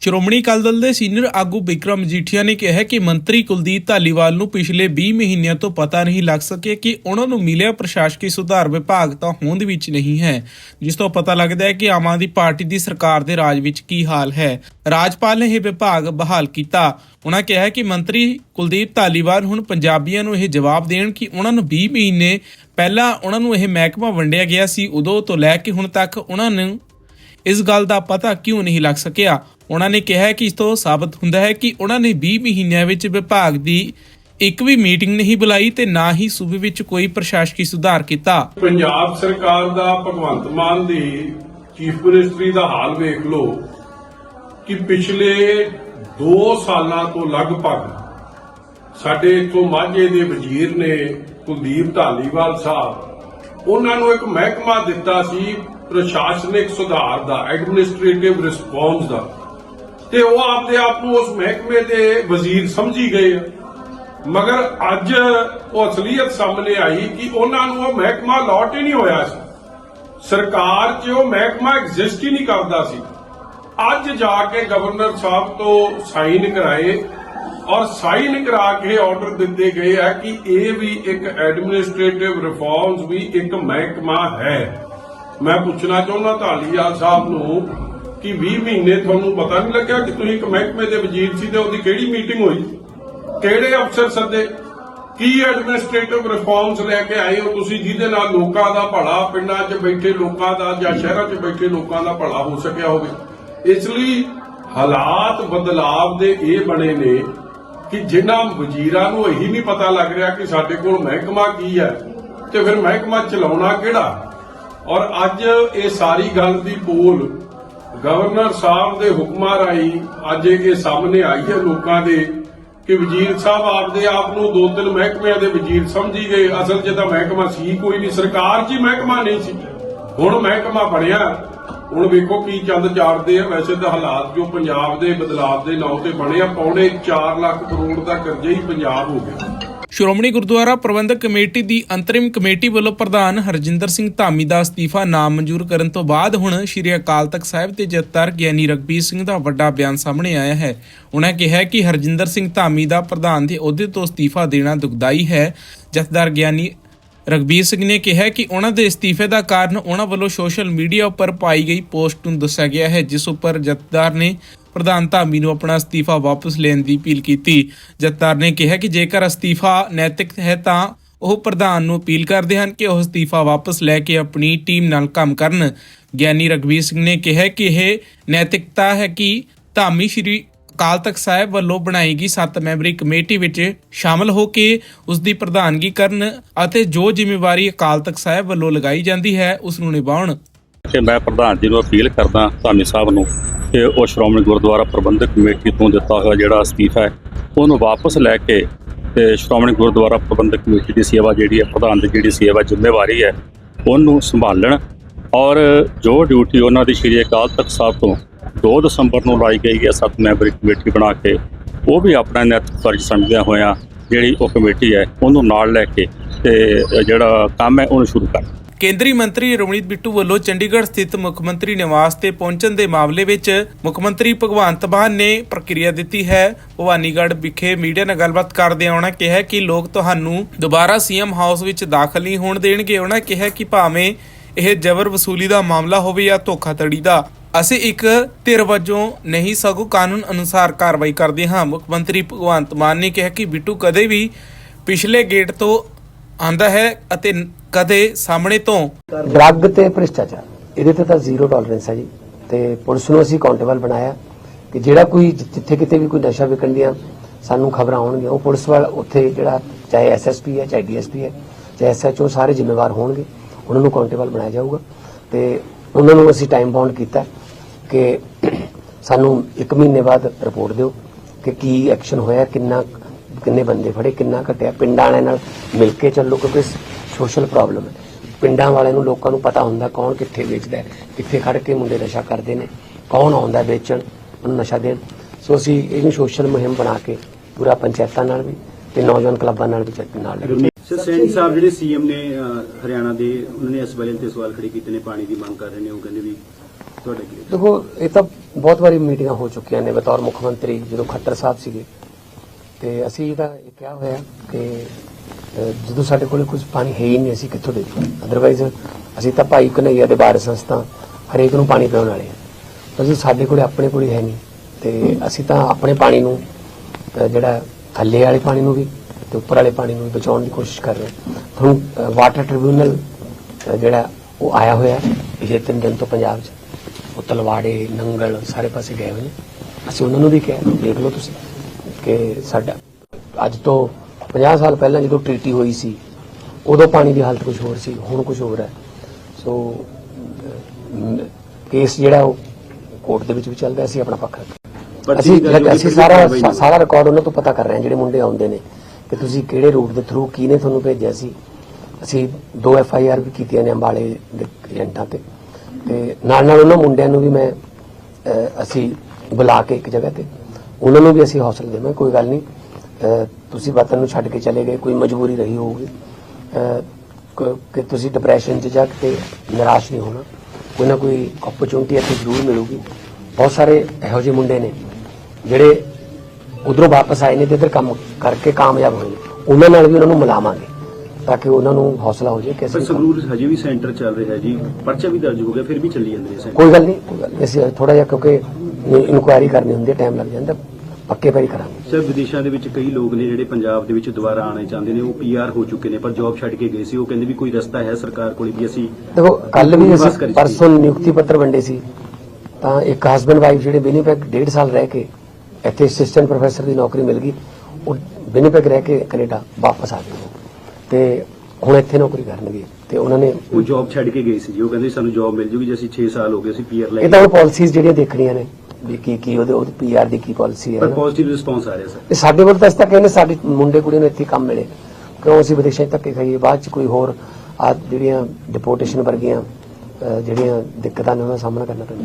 ਸ਼੍ਰੋਮਣੀ ਅਕਾਲੀ ਦਲ ਦੇ ਸੀਨੀਅਰ ਆਗੂ ਵਿਕਰਮ ਮਜੀਠੀਆ ਨੇ ਕਿਹਾ ਕਿ ਮੰਤਰੀ ਕੁਲਦੀਪ ਧਾਲੀਵਾਲ ਨੂੰ ਪਿਛਲੇ 20 ਮਹੀਨਿਆਂ ਤੋਂ ਪਤਾ ਨਹੀਂ ਲੱਗ ਸਕਿਆ ਕਿ ਉਹਨਾਂ ਨੂੰ ਮਿਲਿਆ ਪ੍ਰਸ਼ਾਸਕੀ ਸੁਧਾਰ ਵਿਭਾਗ ਤਾਂ ਹੋਂਦ ਵਿੱਚ ਨਹੀਂ ਹੈ, ਜਿਸ ਤੋਂ ਪਤਾ ਲੱਗਦਾ ਹੈ ਕਿ ਆਮ ਆਦਮੀ ਪਾਰਟੀ ਦੀ ਸਰਕਾਰ ਦੇ ਰਾਜ ਵਿੱਚ ਕੀ ਹਾਲ ਹੈ। ਰਾਜਪਾਲ ਨੇ ਇਹ ਵਿਭਾਗ ਬਹਾਲ ਕੀਤਾ। ਉਹਨਾਂ ਕਿਹਾ ਕਿ ਮੰਤਰੀ ਕੁਲਦੀਪ ਧਾਲੀਵਾਲ ਹੁਣ ਪੰਜਾਬੀਆਂ ਨੂੰ ਇਹ ਜਵਾਬ ਦੇਣ ਕਿ ਉਹਨਾਂ ਨੂੰ 20 ਮਹੀਨੇ ਪਹਿਲਾਂ ਉਹਨਾਂ ਨੂੰ ਇਹ ਮਹਿਕਮਾ ਵੰਡਿਆ ਗਿਆ ਸੀ, ਉਦੋਂ ਤੋਂ ਲੈ ਕੇ ਹੁਣ ਤੱਕ ਉਹਨਾਂ ਨੂੰ ਇਸ ਗੱਲ ਦਾ ਪਤਾ ਕਿਉਂ ਨਹੀਂ ਲੱਗ ਸਕਿਆ? ਉਹਨਾਂ ਨੇ ਕਿਹਾ ਕਿ ਇਸ ਤੋਂ ਸਾਬਤ ਹੁੰਦਾ ਹੈ ਕਿ ਉਹਨਾਂ ਨੇ 20 ਮਹੀਨਿਆਂ ਵਿੱਚ ਵਿਭਾਗ ਦੀ ਇੱਕ ਵੀ ਮੀਟਿੰਗ ਨਹੀਂ ਬੁਲਾਈ ਤੇ ਨਾ ਹੀ ਸੂਬੇ ਵਿੱਚ ਕੋਈ ਪ੍ਰਸ਼ਾਸਕੀ ਸੁਧਾਰ ਕੀਤਾ। ਪੰਜਾਬ ਸਰਕਾਰ ਦਾ ਭਗਵੰਤ ਮਾਨ ਦੀ ਚੀਫ ਮਿਨਿਸਟਰੀ ਦਾ ਹਾਲ ਵੇਖ ਲਓ ਕਿ ਪਿਛਲੇ 2 ਸਾਲਾਂ ਤੋਂ ਲਗਭਗ ਸਾਡੇ ਇੱਥੋਂ ਮਾਝੇ ਦੇ ਵਜ਼ੀਰ ਨੇ ਕੁਲਦੀਪ ਢਾਲੀਵਾਲ ਸਾਹਿਬ, ਉਹਨਾਂ ਨੂੰ ਇੱਕ ਮਹਿਕਮਾ ਦਿੱਤਾ ਸੀ ਪ੍ਰਸ਼ਾਸਨਿਕ ਸੁਧਾਰ ਦਾ ਐਡਮਿਨਿਸਟ੍ਰੇਟਿਵ ਰਿਸਪੌਂਸ ਦਾ। ਤੇ ਉਹ ਆਪਦੇ ਆਪ ਨੂੰ ਉਸ ਮਹਿਕਮੇ ਦੇ ਵਜ਼ੀਰ ਸਮਝੀ ਗਏ ਆ। ਮਗਰ ਅੱਜ ਉਹ ਅਸਲੀਅਤ ਸਾਹਮਣੇ ਆਈ ਕਿ ਉਹਨਾਂ ਨੂੰ ਉਹ ਮਹਿਕਮਾ ਲੋਟ ਹੀ ਨਹੀਂ ਹੋਇਆ ਸੀ। ਸਰਕਾਰ 'ਚ ਉਹ ਮਹਿਕਮਾ ਐਗਜ਼ਿਸਟ ਹੀ ਨਹੀਂ ਕਰਦਾ ਸੀ। ਅੱਜ ਜਾ ਕੇ ਗਵਰਨਰ ਸਾਹਿਬ ਤੋਂ ਸਾਈਨ ਕਰਾਏ ਔਰ ਸਾਈਨ ਕਰਾ ਕੇ ਆਰਡਰ ਦਿੱਤੇ ਗਏ ਆ ਕਿ ਇਹ ਵੀ ਇੱਕ ਐਡਮਿਨਿਸਟ੍ਰੇਟਿਵ ਰਿਫਾਰਮਸ ਵੀ ਇੱਕ ਮਹਿਕਮਾ ਹੈ। ਮੈਂ ਪੁੱਛਣਾ ਚਾਹੁੰਦਾ ਢਾਲੀਵਾਲ ਸਾਹਿਬ ਨੂੰ ਕਿ 20 ਮਹੀਨੇ ਤੁਹਾਨੂੰ ਪਤਾ ਨਹੀਂ ਲੱਗਿਆ ਕਿ ਤੁਸੀਂ ਇੱਕ ਮਹਿਕਮੇ ਦੇ ਵਜ਼ੀਰ ਸੀ ਤੇ ਉਹਦੀ ਕਿਹੜੀ ਮੀਟਿੰਗ ਹੋਈ? ਕਿਹੜੇ ਅਫਸਰ ਸੱਦੇ? ਕੀ ਐਡਮਿਨਿਸਟ੍ਰੇਟਿਵ ਰਿਫਾਰਮਸ ਲੈ ਕੇ ਆਏ ਹੋ ਤੁਸੀਂ ਜਿਹਦੇ ਨਾਲ ਲੋਕਾਂ ਦਾ ਭਲਾ, ਪਿੰਡਾਂ 'ਚ ਬੈਠੇ ਲੋਕਾਂ ਦਾ ਜਾਂ ਸ਼ਹਿਰਾਂ 'ਚ ਬੈਠੇ ਲੋਕਾਂ ਦਾ ਭਲਾ ਹੋ ਸਕਿਆ ਹੋਵੇ? ਇਸ ਲਈ ਹਾਲਾਤ ਬਦਲਾਵ ਦੇ ਇਹ ਬਣੇ ਨੇ ਕਿ ਜਿਨ੍ਹਾਂ ਵਜ਼ੀਰਾਂ ਨੂੰ ਇਹੀ ਨਹੀਂ ਪਤਾ ਲੱਗ ਰਿਹਾ ਕਿ ਸਾਡੇ ਕੋਲ ਮਹਿਕਮਾ ਕੀ ਹੈ ਤੇ ਫਿਰ ਮਹਿਕਮਾ ਚਲਾਉਣਾ ਕਿਹੜਾ? ਔਰ ਅੱਜ ਇਹ ਸਾਰੀ ਗੱਲ ਦੀ ਪੋਲ ਗਵਰਨਰ ਸਾਹਿਬ ਦੇ ਹੁਕਮਾਂ ਰਾਹੀਂ ਅੱਜ ਇਹ ਸਾਹਮਣੇ ਆਈ ਹੈ ਲੋਕਾਂ ਦੇ ਕਿ ਵਜ਼ੀਰ ਸਾਹਿਬ ਆਪਦੇ ਆਪ ਨੂੰ ਦੋ ਤਿੰਨ ਮਹਿਕਮਿਆਂ ਦੇ ਵਜ਼ੀਰ ਸਮਝੀ ਗਏ। ਅਸਲ 'ਚ ਤਾਂ ਮਹਿਕਮਾ ਸੀ, ਕੋਈ ਨਹੀਂ ਸਰਕਾਰ 'ਚ ਹੀ ਮਹਿਕਮਾ ਨਹੀਂ ਸੀ। ਹੁਣ ਮਹਿਕਮਾ ਬਣਿਆ। ਹੁਣ ਵੇਖੋ ਕੀ ਚੰਦ ਚਾੜਦੇ ਆ। ਵੈਸੇ ਤਾਂ ਹਾਲਾਤ ਜੋ ਪੰਜਾਬ ਦੇ ਬਦਲਾਅ ਦੇ ਨਾਂ ਤੇ ਬਣੇ ਆ, ਪੌਣੇ 4 ਲੱਖ ਕਰੋੜ ਦਾ ਕਰਜ਼ਾ ਹੀ ਪੰਜਾਬ ਹੋ ਗਿਆ। ਸ਼੍ਰੋਮਣੀ ਗੁਰਦੁਆਰਾ ਪ੍ਰਬੰਧਕ ਕਮੇਟੀ ਦੀ ਅੰਤਰਿਮ ਕਮੇਟੀ ਵੱਲੋਂ ਪ੍ਰਧਾਨ ਹਰਜਿੰਦਰ ਸਿੰਘ ਧਾਮੀ ਦਾ ਅਸਤੀਫਾ ਨਾਮਨਜ਼ੂਰ ਕਰਨ ਤੋਂ ਬਾਅਦ ਹੁਣ ਸ਼੍ਰੀ ਅਕਾਲ ਤਖਤ ਸਾਹਿਬ ਤੇ ਜਥੇਦਾਰ ਗਿਆਨੀ ਰਗਬੀਰ ਸਿੰਘ ਦਾ ਵੱਡਾ ਬਿਆਨ ਸਾਹਮਣੇ ਆਇਆ ਹੈ। ਉਹਨਾਂ ਕਿਹਾ ਕਿ ਹਰਜਿੰਦਰ ਸਿੰਘ ਧਾਮੀ ਦਾ ਪ੍ਰਧਾਨ ਦੇ ਅਹੁਦੇ ਤੋਂ ਅਸਤੀਫਾ ਦੇਣਾ ਦੁਖਦਾਈ ਹੈ। ਜਥੇਦਾਰ ਗਿਆਨੀ ਰਗਬੀਰ ਸਿੰਘ ਨੇ ਕਿਹਾ ਕਿ ਉਹਨਾਂ ਦੇ ਅਸਤੀਫੇ ਦਾ ਕਾਰਨ ਉਹਨਾਂ ਵੱਲੋਂ ਸੋਸ਼ਲ ਮੀਡੀਆ ਉੱਪਰ ਪਾਈ ਗਈ ਪੋਸਟ ਨੂੰ ਦੱਸਿਆ ਗਿਆ ਹੈ, ਜਿਸ ਉੱਪਰ ਜਥੇਦਾਰ ਨੇ ਪ੍ਰਧਾਨ ਧਾਮੀ ਨੂੰ ਆਪਣਾ ਅਸਤੀਫਾ ਵਾਪਸ ਲੈਣ ਦੀ ਅਪੀਲ ਕੀਤੀ। ਜਥੇਦਾਰ ਨੇ ਕਿਹਾ ਕਿ ਜੇਕਰ ਅਸਤੀਫਾ ਨੈਤਿਕ ਹੈ ਤਾਂ ਉਹ ਪ੍ਰਧਾਨ ਨੂੰ ਅਪੀਲ ਕਰਦੇ ਹਨ ਕਿ ਉਹ ਅਸਤੀਫਾ ਵਾਪਸ ਲੈ ਕੇ ਆਪਣੀ ਟੀਮ ਨਾਲ ਕੰਮ ਕਰਨ। ਗਿਆਨੀ ਰਗਵੀਰ ਸਿੰਘ ਨੇ ਕਿਹਾ ਕਿ ਇਹ ਨੈਤਿਕਤਾ ਹੈ ਕਿ ਧਾਮੀ ਸ਼੍ਰੀ ਅਕਾਲ ਤਖਤ ਸਾਹਿਬ ਵੱਲੋਂ ਬਣਾਈ ਗਈ 7 ਮੈਂਬਰੀ ਕਮੇਟੀ ਵਿੱਚ ਸ਼ਾਮਲ ਹੋ ਕੇ ਉਸ ਦੀ ਪ੍ਰਧਾਨਗੀ ਕਰਨ ਅਤੇ ਜੋ ਜ਼ਿੰਮੇਵਾਰੀ ਅਕਾਲ ਤਖਤ ਸਾਹਿਬ ਵੱਲੋਂ ਲਗਾਈ ਜਾਂਦੀ ਹੈ, ਉਸ ਨੂੰ ਨਿਭਾਉਣ। ਕਿ ਮੈਂ ਪ੍ਰਧਾਨ ਜੀ ਨੂੰ ਅਪੀਲ ਕਰਦਾ, ਧਾਮੀ ਸਾਹਿਬ ਨੂੰ ਕਿ ਉਹ ਸ਼੍ਰੋਮਣੀ ਗੁਰਦੁਆਰਾ ਪ੍ਰਬੰਧਕ ਕਮੇਟੀ ਤੋਂ ਦਿੱਤਾ ਹੋਇਆ ਜਿਹੜਾ ਅਸਤੀਫਾ ਹੈ, ਉਹਨੂੰ ਵਾਪਸ ਲੈ ਕੇ ਤੇ ਸ਼੍ਰੋਮਣੀ ਗੁਰਦੁਆਰਾ ਪ੍ਰਬੰਧਕ ਕਮੇਟੀ ਦੀ ਸੇਵਾ ਜਿਹੜੀ ਹੈ, ਪ੍ਰਧਾਨ ਦੀ ਜਿਹੜੀ ਸੇਵਾ ਜ਼ਿੰਮੇਵਾਰੀ ਹੈ, ਉਹਨੂੰ ਸੰਭਾਲਣ ਔਰ ਜੋ ਡਿਊਟੀ ਉਹਨਾਂ ਦੀ ਸ਼੍ਰੀ ਅਕਾਲ ਤਖਤ ਸਾਹਿਬ ਤੋਂ 2 ਦਸੰਬਰ ਨੂੰ ਲਾਈ ਗਈ ਹੈ, ਸੱਤ ਮੈਂਬਰੀ ਕਮੇਟੀ ਬਣਾ ਕੇ, ਉਹ ਵੀ ਆਪਣਾ ਨੈਤਿਕ ਫਰਜ਼ ਸਮਝਦਿਆਂ ਹੋਇਆਂ ਜਿਹੜੀ ਉਹ ਕਮੇਟੀ ਹੈ, ਉਹਨੂੰ ਨਾਲ ਲੈ ਕੇ ਤੇ ਜਿਹੜਾ ਕੰਮ ਹੈ, ਉਹਨੂੰ ਸ਼ੁਰੂ ਕਰਨ ਕੇਂਦਰੀ ਮੰਤਰੀ ਰਵਨੀਤ ਬਿੱਟੂ ਵੱਲੋਂ ਚੰਡੀਗੜ੍ਹ ਸਥਿਤ ਮੁੱਖ ਮੰਤਰੀ ਨਿਵਾਸ ਤੇ ਪਹੁੰਚਣ ਦੇ ਮਾਮਲੇ ਵਿੱਚ ਮੁੱਖ ਮੰਤਰੀ ਭਗਵੰਤ ਮਾਨ ਨੇ ਪ੍ਰਕਿਰਿਆ ਦਿੱਤੀ ਹੈ। ਭਵਾਨੀਗੜ੍ਹ ਵਿਖੇ ਮੀਡੀਆ ਨਾਲ ਗੱਲਬਾਤ ਕਰਦਿਆਂ ਉਹਨਾਂ ਕਿਹਾ ਕਿ ਲੋਕ ਤੁਹਾਨੂੰ ਦੁਬਾਰਾ ਸੀਐਮ ਹਾਊਸ ਵਿੱਚ ਦਾਖਲ ਨਹੀਂ ਹੋਣ ਦੇਣਗੇ। ਉਹਨਾਂ ਕਿਹਾ ਕਿ ਭਾਵੇਂ ਇਹ ਜ਼ਬਰ ਵਸੂਲੀ ਦਾ ਮਾਮਲਾ ਹੋਵੇ ਜਾਂ ਧੋਖਾਧੜੀ ਦਾ, ਅਸੀਂ ਇੱਕ ਧਿਰ ਵਜੋਂ ਨਹੀਂ, ਸਗੋਂ ਕਾਨੂੰਨ ਅਨੁਸਾਰ ਕਾਰਵਾਈ ਕਰਦੇ ਹਾਂ। ਮੁੱਖ ਮੰਤਰੀ ਭਗਵੰਤ ਮਾਨ ਨੇ ਕਿਹਾ ਕਿ ਬਿੱਟੂ ਕਦੇ ਵੀ ਪਿਛਲੇ ਗੇਟ ਤੋਂ ਆਂਦਾ ਹੈ ਅਤੇ ਕਦੇ ਸਾਹਮਣੇ ਤੋਂ। ਡਰੱਗ ਤੇ ਭ੍ਰਿਸ਼ਟਾਚਾਰ, ਇਹਦੇ ਤੇ ਤਾਂ ਜ਼ੀਰੋ ਟੋਲਰੈਂਸ ਹੈ ਜੀ। ਤੇ ਪੁਲਿਸ ਨੂੰ ਅਸੀਂ ਅਕਾਊਂਟੇਬਲ ਬਣਾਇਆ ਕਿ ਜਿਹੜਾ ਕੋਈ ਜਿੱਥੇ ਕਿਤੇ ਵੀ ਕੋਈ ਨਸ਼ਾ ਵਿਕਣ ਦੀਆਂ ਸਾਨੂੰ ਖਬਰਾਂ ਆਉਣਗੀਆਂ, ਉਹ ਪੁਲਿਸ ਵਾਲਾ ਉੱਥੇ ਜਿਹੜਾ ਚਾਹੇ ਐਸਐਸਪੀ ਹੈ, ਚਾਹੇ ਡੀਐਸਪੀ ਹੈ, ਚਾਹੇ ਐਸਐਚਓ ਸਾਰੇ ਜ਼ਿੰਮੇਵਾਰ ਹੋਣਗੇ, ਉਹਨਾਂ ਨੂੰ ਅਕਾਊਂਟੇਬਲ ਬਣਾਇਆ ਜਾਊਗਾ। ਤੇ ਉਹਨਾਂ ਨੂੰ ਅਸੀਂ ਟਾਈਮ ਬਾਉਂਡ ਕੀਤਾ ਕਿ ਸਾਨੂੰ 1 ਮਹੀਨੇ ਬਾਅਦ ਰਿਪੋਰਟ ਦਿਓ ਕਿ ਕੀ ਐਕਸ਼ਨ ਹੋਇਆ, ਕਿੰਨਾ, ਕਿੰਨੇ ਬੰਦੇ ਫੜੇ, ਕਿੰਨਾ ਘਟਿਆ। ਪਿੰਡਾਂ ਵਾਲਿਆਂ ਨਾਲ ਮਿਲ ਕੇ ਚੱਲੋ, ਕਿਉਂਕਿ ਸੋਸ਼ਲ ਪ੍ਰੋਬਲਮ ਹੈ। ਪਿੰਡਾਂ ਵਾਲਿਆਂ ਨੂੰ ਲੋਕਾਂ ਨੂੰ ਪਤਾ ਹੁੰਦਾ ਕੌਣ ਕਿੱਥੇ ਵੇਚਦਾ ਕਿੱਥੇ ਖੜ ਕੇ ਮੁੰਡੇ ਨਸ਼ਾ ਕਰਦੇ ਨੇ ਕੌਣ ਆਉਂਦਾ ਵੇਚਣ ਉਹਨੂੰ ਨਸ਼ਾ ਦੇਣ। ਸੋ ਅਸੀਂ ਇਹਨੂੰ ਸੋਸ਼ਲ ਮੁਹਿੰਮ ਬਣਾ ਕੇ ਪੂਰਾ ਪੰਚਾਇਤਾਂ ਨਾਲ ਵੀ ਤੇ ਨੌਜਵਾਨ ਕਲੱਬਾਂ ਨਾਲ ਵੀ ਨਾਲ ਸਰ ਸੈਣੀ ਸਾਹਿਬ ਜਿਹੜੇ ਸੀਐਮ ਨੇ ਹਰਿਆਣਾ ਦੇ ਉਹਨਾਂ ਨੇ ਇਸ ਵੇਲੇ ਤੇ ਸਵਾਲ ਖੜੇ ਕੀਤੇ ਨੇ ਪਾਣੀ ਦੀ ਮੰਗ ਕਰ ਰਹੇ ਨੇ ਉਹ ਕਹਿੰਦੇ ਵੀ ਤੁਹਾਡੇ ਕੀ ਦੇਖੋ ਇਹ ਤਾਂ ਬਹੁਤ ਵਾਰੀ ਮੀਟਿੰਗਾਂ ਹੋ ਚੁੱਕੀਆਂ ਨੇ ਬਤੌਰ ਮੁੱਖ ਮੰਤਰੀ ਜਦੋਂ ਖੱਟਰ ਸਾਹਿਬ ਸੀਗੇ। ਤੇ ਅਸੀਂ ਤਾਂ ਇਹ ਕਿਹਾ ਹੋਇਆ ਕਿ ਜਦੋਂ ਸਾਡੇ ਕੋਲ ਕੁਝ ਪਾਣੀ ਹੈ ਹੀ ਨਹੀਂ, ਅਸੀਂ ਕਿੱਥੋਂ ਦੇ ਅਦਰਵਾਈਜ਼ ਅਸੀਂ ਤਾਂ ਭਾਈ ਕਨਈਆ ਦੇ ਬਾਰੇ ਸੰਸਥਾ ਹਰੇਕ ਨੂੰ ਪਾਣੀ ਪਿਆਉਣ ਵਾਲੇ ਹਾਂ। ਪਰ ਸਾਡੇ ਕੋਲ ਆਪਣੇ ਕੋਲ ਹੈ ਨਹੀਂ, ਤੇ ਅਸੀਂ ਤਾਂ ਆਪਣੇ ਪਾਣੀ ਨੂੰ ਜਿਹੜਾ ਥੱਲੇ ਵਾਲੇ ਪਾਣੀ ਨੂੰ ਵੀ ਤੇ ਉੱਪਰ ਵਾਲੇ ਪਾਣੀ ਨੂੰ ਵੀ ਬਚਾਉਣ ਦੀ ਕੋਸ਼ਿਸ਼ ਕਰ ਰਹੇ ਹਾਂ। ਹੁਣ ਵਾਟਰ ਟ੍ਰਿਬਿਊਨਲ ਜਿਹੜਾ ਉਹ ਆਇਆ ਹੋਇਆ ਪਿਛਲੇ ਤਿੰਨ ਦਿਨ ਤੋਂ ਪੰਜਾਬ 'ਚ। ਉਹ ਤਲਵਾੜੇ, ਨੰਗਲ ਸਾਰੇ ਪਾਸੇ ਗਏ ਹੋਏ ਨੇ। ਅਸੀਂ ਉਹਨਾਂ ਨੂੰ ਵੀ ਕਿਹਾ, ਦੇਖ ਲਓ ਤੁਸੀਂ, ਕਿ ਸਾਡਾ ਅੱਜ ਤੋਂ 50 ਸਾਲ ਪਹਿਲਾਂ ਜਦੋਂ ਟ੍ਰੀਟੀ ਹੋਈ ਸੀ ਉਦੋਂ ਪਾਣੀ ਦੀ ਹਾਲਤ ਕੁਝ ਹੋਰ ਸੀ ਹੁਣ ਕੁਝ ਹੋਰ ਹੈ। ਸੋ ਕੇਸ ਜਿਹੜਾ ਉਹ ਕੋਰਟ ਦੇ ਵਿੱਚ ਵੀ ਚੱਲਦਾ ਅਸੀਂ ਆਪਣਾ ਪੱਖ ਅਸੀਂ ਅਸੀਂ ਸਾਰਾ। ਸਾਰਾ ਰਿਕਾਰਡ ਉਹਨਾਂ ਤੋਂ ਪਤਾ ਕਰ ਰਹੇ ਹਾਂ ਜਿਹੜੇ ਮੁੰਡੇ ਆਉਂਦੇ ਨੇ ਕਿ ਤੁਸੀਂ ਕਿਹੜੇ ਰੂਟ ਦੇ ਥਰੂ ਕਿਹਨੇ ਤੁਹਾਨੂੰ ਭੇਜਿਆ ਸੀ। ਅਸੀਂ ਦੋ ਐਫ ਆਈ ਆਰ ਵੀ ਕੀਤੀਆਂ ਨੇ ਅੰਬਾਲੇ ਦੇ ਏਜੰਟਾਂ ਤੇ। ਤੇ ਨਾਲ ਨਾਲ ਉਹਨਾਂ ਮੁੰਡਿਆਂ ਨੂੰ ਵੀ ਮੈਂ ਅਸੀਂ ਬੁਲਾ ਕੇ ਇੱਕ ਜਗ੍ਹਾ ਤੇ ਉਹਨਾਂ ਨੂੰ ਵੀ ਅਸੀਂ ਹੌਸਲਾ ਦੇਵਾਂ ਕੋਈ ਗੱਲ ਨਹੀਂ। ਤੁਸੀਂ ਵਤਨ ਨੂੰ ਛੱਡ ਕੇ ਚਲੇ ਗਏ ਕੋਈ ਮਜਬੂਰੀ ਰਹੀ ਹੋਊਗੀ। ਕ- ਤੁਸੀਂ ਡਿਪਰੈਸ਼ਨ 'ਚ ਜਾ ਕੇ ਨਿਰਾਸ਼ ਨਹੀਂ ਹੋਣਾ। ਕੋਈ ਨਾ ਕੋਈ ਓਪਰਚੁਨਿਟੀ ਇੱਥੇ ਜ਼ਰੂਰ ਮਿਲੂਗੀ। ਬਹੁਤ ਸਾਰੇ ਇਹੋ ਜਿਹੇ ਮੁੰਡੇ ਨੇ ਜਿਹੜੇ ਉਧਰੋਂ ਵਾਪਸ ਆਏ ਨੇ ਤੇ ਇੱਧਰ ਕੰਮ ਕਰਕੇ ਕਾਮਯਾਬ ਹੋਏ ਉਹਨਾਂ ਨਾਲ ਵੀ ਉਹਨਾਂ ਨੂੰ ਮਿਲਾਵਾਂਗੇ ਤਾਂ ਕਿ ਉਹਨਾਂ ਨੂੰ ਹੌਸਲਾ ਹੋ ਜਾਏ ਕਿ ਅਸੀਂ ਸੰਗਰੂਰ ਹਜੇ ਵੀ ਸੈਂਟਰ ਚੱਲ ਰਿਹਾ ਜੀ। ਪਰਚਾ ਵੀ ਦਰਜ ਹੋ ਗਿਆ ਫਿਰ ਵੀ ਚੱਲੀ ਜਾਂਦੇ ਨੇ ਸੈਂਟਰ। ਕੋਈ ਗੱਲ ਨਹੀਂ ਕੋਈ ਗੱਲ ਨਹੀਂ। ਅਸੀਂ ਥੋੜਾ ਜਿਹਾ ਕਿਉਂਕਿ ਇਨਕੁਆਇਰੀ ਕਰਨੀ ਹੁੰਦੀ ਹੈ ਟਾਈਮ ਲੱਗ ਜਾਂਦਾ। ਪੱਕੇ ਪੈਰੀ ਕਰਾਂਗੇ। ਸਰ ਵਿਦੇਸ਼ਾਂ ਦੇ ਵਿੱਚ ਕਈ ਲੋਕ ਨੇ ਜਿਹੜੇ ਪੰਜਾਬ ਦੇ ਵਿੱਚ ਦੁਬਾਰਾ ਆਉਣਾ ਚਾਹੁੰਦੇ ਨੇ ਉਹ ਪੀਆਰ ਹੋ ਚੁੱਕੇ ਨੇ ਪਰ ਜੌਬ ਛੱਡ ਕੇ ਗਏ ਸੀ। ਉਹ ਕਹਿੰਦੇ ਵੀ ਕੋਈ ਰਸਤਾ ਹੈ ਸਰਕਾਰ ਕੋਲ ਵੀ ਅਸੀਂ ਦੇਖੋ ਕੱਲ ਵੀ ਅਸੀਂ ਪਰਸੋਂ ਨਿਯੁਕਤੀ ਪੱਤਰ ਵੰਡੇ ਸੀ। ਤਾਂ ਇੱਕ ਹਸਬੰਡ ਵਾਈਫ ਜਿਹੜੇ ਵਿਨੀਪੈਗ ਡੇਢ ਸਾਲ ਰਹਿ ਕੇ ਇੱਥੇ ਅਸਿਸਟੈਂਟ ਪ੍ਰੋਫੈਸਰ ਦੀ ਨੌਕਰੀ ਮਿਲ ਗਈ। ਉਹ ਵਿਨੀਪੈਗ ਰਹਿ ਕੇ ਕੈਨੇਡਾ ਵਾਪਸ ਆ ਗਏ ਤੇ ਹੁਣ ਇੱਥੇ ਨੌਕਰੀ ਕਰਨਗੇ। ਤੇ ਉਹਨਾਂ ਨੇ ਉਹ ਜੌਬ ਛੱਡ ਕੇ ਗਏ ਸੀ ਜੀ। ਉਹ ਕਹਿੰਦੇ ਸਾਨੂੰ ਜੌਬ ਮਿਲ ਜੂਗੀ ਜੇ ਅਸੀਂ 6 ਸਾਲ ਹੋ ਗਏ ਅਸੀਂ ਪੀਆਰ ਲੈ ਇਹ ਤਾਂ ਪਾਲਿਸੀਜ਼ ਜਿਹੜੀਆਂ ਦੇਖਣੀਆਂ ਨੇ। ਵੀ ਕੀ ਕੀ ਉਹਦੇ ਉਹਦੇ ਪੀਆਰ ਦੀ ਕੀ ਪਾਲਿਸੀ ਹੈ ਪਰ। ਪੋਜ਼ਿਟਿਵ ਰਿਸਪੌਂਸ ਆ ਰਿਹਾ ਸਰ ਇਹ ਸਾਡੇ ਕੋਲ ਤਾਂ ਇਸ ਤੱਕ ਕਹਿੰਦੇ ਸਾਡੇ ਮੁੰਡੇ ਕੁੜੀਆਂ ਨੂੰ ਇੱਥੇ ਕੰਮ ਮਿਲੇ। ਕਿਉਂ ਅਸੀਂ ਵਿਦੇਸ਼ਾਂ 'ਚ ਧੱਕੇ ਖਾਈਏ? ਬਾਅਦ ਚ ਕੋਈ ਹੋਰ ਆ ਜਿਹੜੀਆਂ ਡਿਪੋਰਟੇਸ਼ਨ ਵਰਗੀਆਂ ਜਿਹੜੀਆਂ ਦਿੱਕਤਾਂ ਨੇ ਉਹਨਾਂ ਦਾ ਸਾਹਮਣਾ ਕਰਨਾ ਪੈਂਦਾ।